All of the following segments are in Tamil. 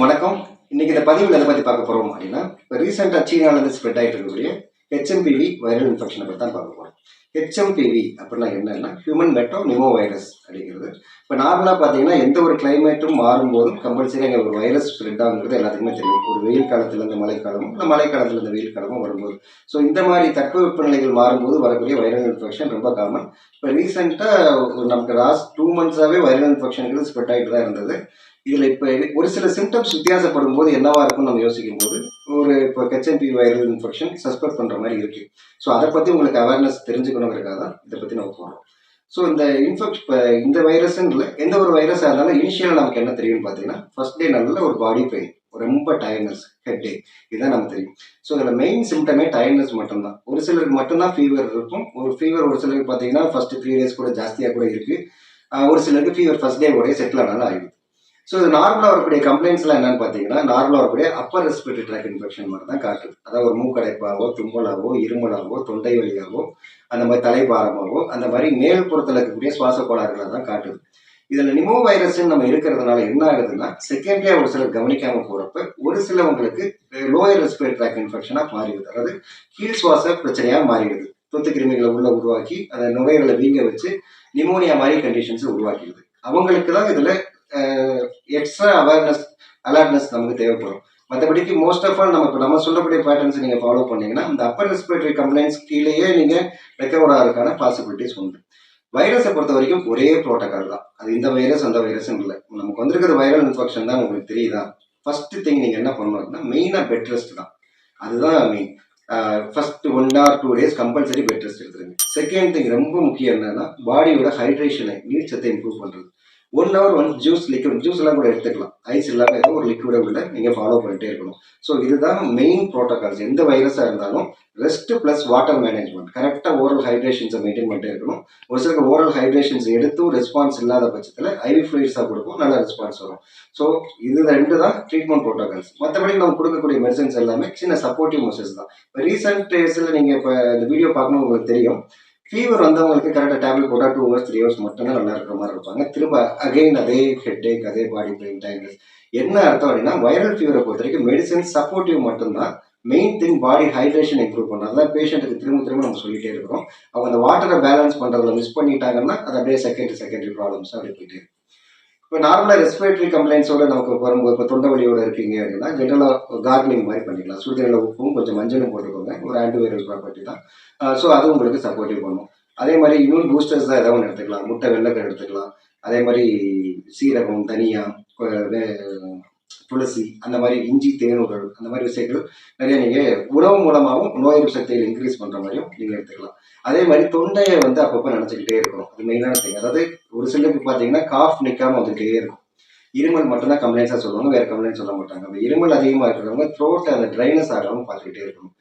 அனைவருக்கும் வணக்கம். இன்னைக்கு இந்த பதிவில் எதை பற்றி பார்க்க போகிறோம் அப்படின்னா இப்போ ரீசெண்டாக சீனாலேருந்து ஸ்ப்ரெட் ஆகிட்டு இருக்கக்கூடிய ஹெச்எம்பிவி வைரல் இன்ஃபெக்ஷனை பற்றி தான் பார்க்க போகிறோம் ஹெச்எம்பிவி அப்படின்னா என்னன்னா ஹியூமன் மெட்டோ நிமோ வைரஸ் அப்படிங்கிறது. இப்போ நார்மலாக பார்த்தீங்கன்னா எந்த ஒரு கிளைமேட்டும் மாறும்போதும் கம்பல்சரி அங்கே ஒரு வைரஸ் ஸ்ப்ரெட் ஆகுங்கிறது எல்லாத்துக்குமே தெரியும். ஒரு வெயில் காலத்தில் இருந்து மழைக்காலமும் இல்லை மழைக்காலத்தில் இருந்து வெயில் காலமும் வரும்போது. ஸோ இந்த மாதிரி தட்பவெப்ப மாறும்போது வரக்கூடிய வைரல் இன்ஃபெக்ஷன் ரொம்ப காமன் இப்போ ரீசெண்டாக நமக்கு லாஸ்ட் டூ மந்த்ஸாகவே வைரல் இன்ஃபெக்ஷன்கள் ஸ்ப்ரெட் ஆகிட்டு தான் இருந்தது. இதில் இப்போ ஒரு சில சிம்டம்ஸ் வித்தியாசப்படும் போது என்னவா இருக்கும்னு நம்ம யோசிக்கும் போது ஒரு இப்போ ஹெச்எம்பி வைரல் இன்ஃபெக்ஷன் சஸ்பெக்ட் பண்ணுற மாதிரி இருக்கு. ஸோ அதை பற்றி உங்களுக்கு அவேர்னஸ் தெரிஞ்சுக்கணுங்கிறக்காக தான் இதை பற்றி நம்ம போகிறோம் ஸோ இந்த இன்ஃபெக்ட் இப்போ இந்த வைரஸ்ன்னு இல்லை எந்த ஒரு வைரஸாக இருந்தாலும் இனிஷியலாக நமக்கு என்ன தெரியும்னு பார்த்தீங்கன்னா ஃபர்ஸ்ட் டே நல்ல ஒரு பாடி பெயின் ரொம்ப டயர்னஸ் ஹெட் டே இதுதான் நமக்கு தெரியும். ஸோ இதில் மெயின் சிம்டமே டயர்னஸ் மட்டும்தான். ஒரு சிலருக்கு மட்டும்தான் ஃபீவர் இருக்கும். ஒரு ஃபீவர் ஒரு சிலருக்கு பார்த்தீங்கன்னா ஃபர்ஸ்ட் த்ரீ டேஸ் கூட ஜாஸ்தியாக கூட இருக்குது ஒரு சிலருக்கு ஃபீவர் ஃபர்ஸ்ட் டே கூட செட்டில் ஆனாலும் ஆகிடுது ஸோ இது நார்மலாக வரக்கூடிய கம்ப்ளைண்ட்ஸ்லாம் என்னன்னு பார்த்தீங்கன்னா நார்மலாக வரக்கூடிய அப்பர் ரெஸ்பிரேட்டரி ட்ராக் இன்ஃபெக்ஷன் மாதிரி தான் காட்டுது. அதாவது ஒரு மூக்கடைப்பாவோ தும்மலாகவோ இருமலாகவோ தொண்டை வலியாகவோ அந்த மாதிரி தலைபாரமாவோ அந்த மாதிரி மேல் புறத்தில் இருக்கக்கூடிய சுவாச கோளாறுகளை தான் காட்டுது. இதில் நிமோ வைரஸ்ன்னு நம்ம இருக்கிறதுனால என்ன ஆகுதுன்னா செகண்ட்லியாக ஒரு சிலர் கவனிக்காமல் போகிறப்ப ஒரு சிலவங்களுக்கு லோயர் ரெஸ்பிரேட்டரி ட்ராக் இன்ஃபெக்ஷனாக மாறிடுது. அதாவது கீழ் சுவாச பிரச்சனையாக மாறிடுது. தொத்து கிருமிகளை உள்ள உருவாக்கி அந்த நுரையீரலை வீங்க வச்சு நிமோனியா மாதிரி கண்டிஷன்ஸை உருவாக்கிடுது. அவங்களுக்கு தான் இதில் எக்ஸ்ட்ரா அவேர்னஸ் அலர்ட்னஸ் நமக்கு தேவைப்படும். மற்றபடிக்கு மோஸ்ட் ஆஃப் ஆல் நம்ம இப்போ நம்ம சொல்லக்கூடிய பேட்டர்ன்ஸ் நீங்கள் ஃபாலோ பண்ணீங்கன்னா இந்த அப்பர் ரெஸ்பிரேட்டரி கம்ப்ளைண்ட்ஸ் கீழேயே நீங்கள் ரெக்கவர் ஆகிறதுக்கான பாசிபிலிட்டிஸ் உண்டு வைரஸை பொறுத்த வரைக்கும் ஒரே ப்ரோட்டோக்கால் தான். அது இந்த வைரஸ் அந்த வைரஸ் இல்லை. நமக்கு வந்திருக்கிற வைரல் இன்ஃபெக்ஷன் தான் உங்களுக்கு தெரியுதா? ஃபர்ஸ்ட் திங் நீங்கள் என்ன பண்ணணும்னா மெயினாக பெட் ரெஸ்ட் தான். அதுதான் main first one or two days compulsory bed rest எடுத்துருங்க. செகண்ட் திங் ரொம்ப முக்கியம் என்னன்னா பாடியோட ஹைட்ரேஷனை நீர் சத்தை இம்ப்ரூவ் பண்ணுறது one hour one juice liquid juice எல்லாம் கூட எடுத்துக்கலாம். ஐஸ் இல்லாமல் ஏதோ ஒரு லிக்விடை உள்ள நீங்கள் ஃபாலோ பண்ணிட்டே இருக்கணும். ஸோ இதுதான் மெயின் ப்ரோட்டோகால்ஸ் எந்த வைரஸாக இருந்தாலும் ரெஸ்ட் ப்ளஸ் வாட்டர் மேனேஜ்மெண்ட் கரெக்டாக ஓரல் ஹைட்ரேஷன்ஸை மெயின்டைன் பண்ணிட்டே இருக்கணும். ஒரு சிலருக்கு ஓரல் ஹைட்ரேஷன்ஸ் எடுத்தும் ரெஸ்பான்ஸ் இல்லாத பட்சத்தில் ஐவி ஃப்ளூயிட்ஸாக கொடுக்கும். நல்ல ரெஸ்பான்ஸ் வரும். ஸோ இது ரெண்டு தான் ட்ரீட்மெண்ட் ப்ரோட்டோகால்ஸ் மற்றபடி நம்ம கொடுக்கக்கூடிய மெடிசன்ஸ் எல்லாமே சின்ன சப்போர்ட்டிவ் மெசேஜ் தான். இப்போ ரீசெண்ட் டேஸில் நீங்கள் இப்போ இந்த வீடியோ பார்க்கணும் உங்களுக்கு தெரியும். ஃபீவர் வந்தவங்களுக்கு கரெக்டாக டேப்லெட் போட்டால் டூ ஹவர்ஸ் த்ரீ ஹவர்ஸ் மட்டும்தான் நல்லா இருக்கிற மாதிரி இருப்பாங்க. திரும்ப அகைன் அதே ஹெட் ஏக் அதே பாடி பெயின் டைம்லெஸ் என்ன அர்த்தம் அப்படின்னா வைரல் ஃபீவரை பொறுத்த வரைக்கும் மெடிசன் சப்போர்ட்டிவ் மட்டும்தான். Main thing body hydration improve பண்ணும். அதான் பேஷண்ட்டுக்கு திரும்ப திரும்ப நம்ம சொல்லிட்டே இருக்கிறோம். அவங்க அந்த வாட்டரை பேலன்ஸ் பண்ணுறதுல மிஸ் பண்ணிட்டாங்கன்னா அது அப்படியே செகண்டரி செகண்டரி ப்ராப்ளம்ஸ் அப்படி போயிட்டே இருக்கும். இப்போ நார்மலாக ரெஸ்பிரேட்டரி கம்ப்ளைண்ட்ஸோட நமக்கு வரும்போது இப்போ தொண்டை இருக்கீங்க அப்படின்னா ஜென்ரலாக கார்க்லிங் மாதிரி பண்ணிக்கலாம். சுடுதண்ணில் உப்பும் கொஞ்சம் மஞ்சளும் போட்டுக்கோங்க. ஒரு ஆன்டிவைரல் ப்ராப்பர்ட்டி தான். ஸோ அது உங்களுக்கு சப்போர்ட்டிவ் பண்ணும். அதே மாதிரி இன்னும் பூஸ்டர்ஸ் தான் ஏதாவது ஒன்று எடுத்துக்கலாம். முட்டை வெள்ளைக்கடை எடுத்துக்கலாம். அதே மாதிரி சீரகம் தனியா துளசி அந்த மாதிரி இஞ்சி தேனுகள் அந்த மாதிரி விஷயங்கள் நிறைய நீங்கள் உணவு மூலமாகவும் நோய் எதிர்ப்பு சக்தியை இன்க்ரீஸ் பண்ணுற மாதிரியும் நீங்கள் எடுத்துக்கலாம். அதே மாதிரி தொண்டையை வந்து அப்பப்போ நினச்சிக்கிட்டே இருக்கணும். அது மெயினான திங் அதாவது ஒரு சிலருக்கு பார்த்தீங்கன்னா காஃப் நிற்காமல் வந்துகிட்டே இருக்கும். இருமல் மட்டும்தான் கம்ப்ளைண்ட்ஸாக சொல்லுவாங்க வேறு கம்ப்ளைண்ட் சொல்ல மாட்டாங்க. இருமல் அதிகமாக இருக்கிறவங்க த்ரோட் அந்த ட்ரைனஸ் ஆகாமல் பார்த்துக்கிட்டே இருக்கணும்.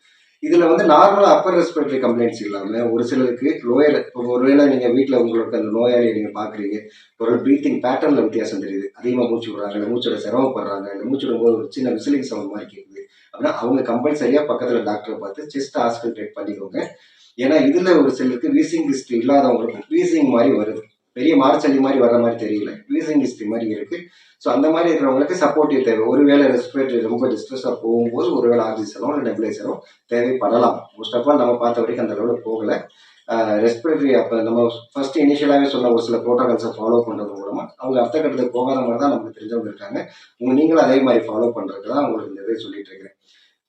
இதில் வந்து நார்மலாக அப்பர் ரெஸ்பிரேட்டரி கம்ப்ளைண்ட்ஸ் இல்லாமல் ஒரு சிலருக்கு லோயர் ஒருவேளை நீங்கள் வீட்டில் உங்களுக்கு அந்த நோயாளியை நீங்கள் பார்க்குறீங்க ஒரு ப்ரீத்திங் பேட்டர்னில் வித்தியாசம் தெரியுது. அதிகமாக மூச்சு விடுறாங்க இல்லை மூச்சோட சிரமப்படுறாங்க இல்லை மூச்சு விடும்போது ஒரு சின்ன விசிலிங் சவுண்ட் மாதிரி கேட்குது அப்படின்னா அவங்க கம்பல்சரியாக பக்கத்தில் டாக்டரை பார்த்து செஸ்ட் ஹாஸ்பிட்டல் பண்ணிக்கோங்க. ஏன்னா இதில் ஒரு சிலருக்கு வீசிங் ஹிஸ்ட்ரி இல்லாதவங்களுக்கு வீசிங் மாதிரி வருது. பெரிய மார்ச்சலி மாதிரி வர்ற மாதிரி தெரியல. வீசிங் ஹிஸ்ட்ரி மாதிரி இருக்கு. ஸோ அந்த மாதிரி இருக்கிறவங்களுக்கு சப்போர்ட்டிவ் தேவை. ஒருவேளை ரெஸ்பிரேட்டரி ரொம்ப டிஸ்ட்ரெஸ்ஸாக போகும்போது ஒருவேளை ஆக்சிஜனோ இல்லை நெபுலைசரோ தேவைப்படலாம். மோஸ்ட் ஆஃப் ஆல் நம்ம பார்த்த வரைக்கும் அந்த அளவில் போகல. ரெஸ்பிரேட்டரி அப்போ நம்ம ஃபர்ஸ்ட் இனிஷியலாகவே சொன்ன ஒரு சில ப்ரோட்டோகால்ஸை ஃபாலோ பண்ணுறது மூலமாக அவங்க அர்த்த கட்டத்துக்கு போகாத மாதிரி தான் நமக்கு தெரிஞ்சவங்க இருக்காங்க. உங்க நீங்களும் அதே மாதிரி ஃபாலோ பண்ணுறதுக்கு தான் உங்களுக்கு இந்த இதை சொல்லிட்டு இருக்கிறேன்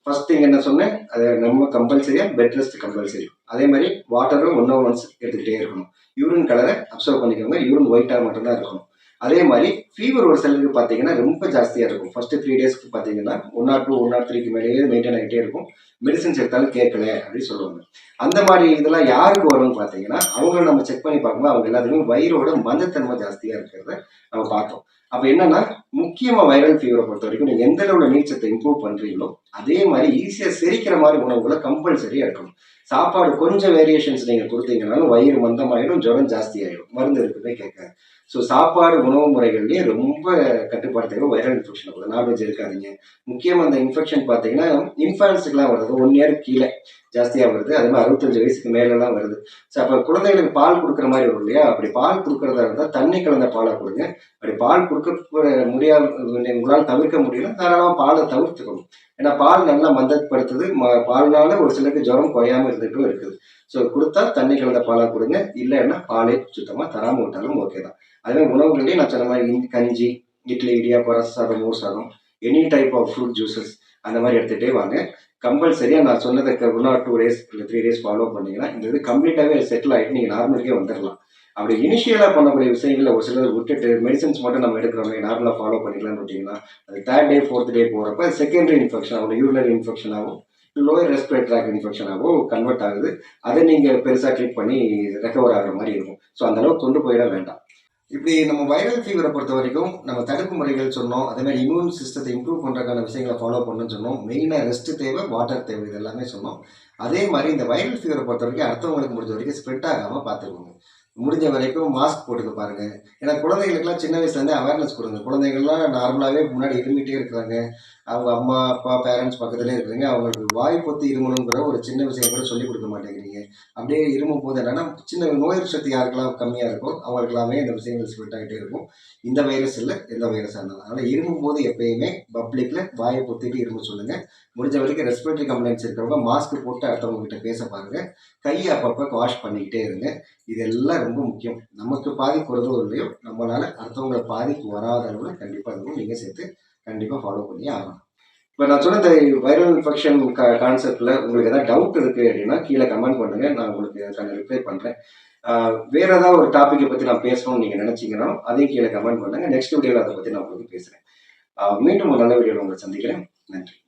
ஃபர்ஸ்ட் திங் என்ன சொன்னேன்? அது நம்ம கம்பல்சரியாக பெட் ரெஸ்ட் கம்பல்சரி அதே மாதிரி வாட்டரும் ஒன் ஓ ஒன்ஸ் எடுத்துக்கிட்டே இருக்கணும். யூரின் கலரை அப்சர்வ் பண்ணிக்கோங்க. யூரின் ஒயிட்டாக மட்டும்தான் இருக்கணும். அதே மாதிரி ஃபீவர் ஒரு சிலருக்கு பார்த்தீங்கன்னா ரொம்ப ஜாஸ்தியாக இருக்கும். ஃபர்ஸ்ட் த்ரீ டேஸ்க்கு பார்த்தீங்கன்னா one naught two one naught த்ரீக்கு மேலேயே மெயின்டைன் ஆகிட்டே இருக்கும். மெடிசன்ஸ் எடுத்தாலும் கேட்கல அப்படின்னு சொல்லுவாங்க. அந்த மாதிரி இதெல்லாம் யாருக்கு வரும்னு பார்த்தீங்கன்னா அவங்கள நம்ம செக் பண்ணி பார்க்கும்போது அவங்க எல்லாத்துக்குமே வயிறோட மந்தத்தன்மை ஜாஸ்தியாக இருக்கிறத நம்ம பார்த்தோம். அப்போ என்னன்னா முக்கியமாக வைரல் ஃபீவரை பொறுத்த வரைக்கும் நீங்கள் எந்த அளவுல நீச்சத்தை இம்ப்ரூவ் பண்ணுறீங்களோ அதே மாதிரி ஈஸியாக செரிக்கிற மாதிரி உணவுகளை கம்பல்சரியாக எடுக்கணும். சாப்பாடு கொஞ்சம் வேரியேஷன்ஸ் நீங்கள் கொடுத்தீங்கனாலும் வயிறு மந்தமாயிடும் ஜுரம் ஜாஸ்தி ஆயிடும் மருந்து இருக்குமே கேட்காது. ஸோ சாப்பாடு உணவு முறைகள்லேயே ரொம்ப கட்டுப்பாடு தேவை வைரல் இன்ஃபெக்ஷன் வருது நான்வெஜ் முக்கியமாக அந்த இன்ஃபெக்ஷன் பார்த்தீங்கன்னா இன்ஃபான்ஸுக்குலாம் வருது ஒன் இயர் கீழே. ஜாஸ்தியாக வருது. அதே மாதிரி அறுபத்தஞ்சு வயசுக்கு மேலெலாம் வருது. ஸோ அப்போ குழந்தைகளுக்கு பால் கொடுக்குற மாதிரி வரும் இல்லையா? அப்படி பால் கொடுக்குறதா இருந்தால் தண்ணி கலந்த பாலை கொடுங்க. அப்படி பால் கொடுக்க முடியாத உங்களால் தவிர்க்க முடியல தாராளமாக பாலை தவிர்த்துக்கணும். ஏன்னா பால் நல்லா மந்தப்படுத்துது. ம- பால்னால ஒரு சிலருக்கு ஜுரம் குறையாமல் இருந்துட்டும் இருக்குது. ஸோ கொடுத்தா தண்ணி கலந்த பாலாக கொடுங்க. இல்லைன்னா பாலே சுத்தமாக தராமல் விட்டாலும் ஓகே தான். அதே உணவுகள்லேயே நான் சொன்ன மாதிரி கஞ்சி இட்லி இடியாப்பம் சாதம் மோர் சாதம் any type of fruit juices அந்த மாதிரி எடுத்துகிட்டே வாங்க. கம்பல்சரியாக நான் சொன்னதுக்கு ஒன் ஆர் டூ டேஸ் இல்லை த்ரீ டேஸ் ஃபாலோ பண்ணீங்கன்னா இந்த இது கம்ப்ளீட்டாகவே செட்டில் ஆகிட்டு நீங்கள் நார்மலுக்கே வந்துடலாம் அப்படி இனிஷியலாக பண்ணக்கூடிய விஷயங்களை ஒரு சிலர் விட்டுட்டு மெடிசன்ஸ் மட்டும் நம்ம எடுக்கிறோமே நார்மலாக ஃபாலோ பண்ணிக்கலாம்னு விட்டிங்கன்னா அது தேர்ட் டே ஃபோர்த் டே போகிறப்ப செகண்டரி இன்ஃபெக்ஷன் ஆகும் யூரினரி இன்ஃபெக்ஷன் ஆகும் லோயர் ரெஸ்பிரேட் ட்ராக் இன்ஃபெக்ஷன் ஆகும் கன்வெர்ட் ஆகுது. அதை நீங்கள் பெருசாக ட்ரீட் பண்ணி ரெக்கவர் ஆகிற மாதிரி இருக்கும். ஸோ அந்தளவுக்கு கொண்டு போயிட வேண்டாம். இப்படி நம்ம வைரல் ஃபீவரை பொறுத்த வரைக்கும் நம்ம தடுப்பு முறைகள் சொன்னோம் அதே மாதிரி இம்யூன் சிஸ்டத்தை இம்ப்ரூவ் பண்ணுறதுக்கான விஷயங்களை ஃபாலோ பண்ணணும்னு சொன்னோம். மெயினாக ரெஸ்ட் தேவை வாட்டர் தேவை இது எல்லாமே சொன்னோம். அதே மாதிரி இந்த வைரல் ஃபீவரை பொறுத்த வரைக்கும் அடுத்தவங்களுக்கு முடிஞ்ச வரைக்கும் ஸ்ப்ரெட் ஆகாமல் பார்த்துக்கோங்க. முடிஞ்ச வரைக்கும் மாஸ்க் போட்டுக்க பாருங்க. ஏன்னா குழந்தைகளுக்குலாம் சின்ன வயசுலேருந்தே அவேர்னஸ் கொடுங்க. குழந்தைகள்லாம் நார்மலாகவே முன்னாடி இருமிட்டே இருக்கிறாங்க. அவங்க அம்மா அப்பா பேரண்ட்ஸ் பக்கத்துலேயே இருக்கிறீங்க அவங்களுக்கு வாய் பொத்து இருமணுங்கிற ஒரு சின்ன விஷயம் கூட சொல்லிக் கொடுக்க மாட்டேங்கிறீங்க. அப்படியே இருமும் போது என்னன்னா சின்ன நோய் எதிர்ப்பு சக்தி யாருக்கெல்லாம் கம்மியாக இருக்கோ அவங்களுக்கெல்லாமே இந்த விஷயங்கள் ஸ்ப்ரெட் ஆகிட்டே இருக்கும். இந்த வைரஸ் இல்லை எந்த வைரஸாக இருந்தாலும். அதனால் இருமும் போது எப்பயுமே பப்ளிக்கில் வாயை பொத்திட்டு இரும்ப சொல்லுங்க. முடிஞ்ச வரைக்கும் ரெஸ்பிரேட்டரி கம்ப்ளைண்ட்ஸ் இருக்கிறவங்க மாஸ்க் போட்டு அடுத்தவங்க கிட்ட பேச பாருங்க. கையை அப்பப்போ வாஷ் பண்ணிக்கிட்டே இருங்க. இதெல்லாம் ரொம்ப முக்கியம். நமக்கு பாதிப்பு வருதோ இல்லையோ நம்மளால அடுத்தவங்களை பாதிப்பு வராத அளவில் கண்டிப்பாக இருக்கும் நீங்கள் சேர்த்து கண்டிப்பாக ஃபாலோ பண்ணி ஆகணும். இப்போ நான் சொன்ன இந்த வைரல் இன்ஃபெக்ஷன் கான்செப்டில் உங்களுக்கு எதாவது டவுட் இருக்குது அப்படின்னா கீழே கமெண்ட் பண்ணுங்கள் நான் உங்களுக்கு அதுக்கான ரிப்ளை பண்ணுறேன் வேறு ஏதாவது ஒரு டாப்பிக்கை பற்றி நான் பேசணும்னு நீங்கள் நினச்சிங்கன்னா அதையும் கீழே கமெண்ட் பண்ணுங்கள் நெக்ஸ்ட் வீடியோவில் அதை பற்றி நான் உங்களுக்கு பேசுகிறேன் மீண்டும் ஒரு நல்ல வீடியோவில் உங்களை சந்திக்கிறேன். நன்றி.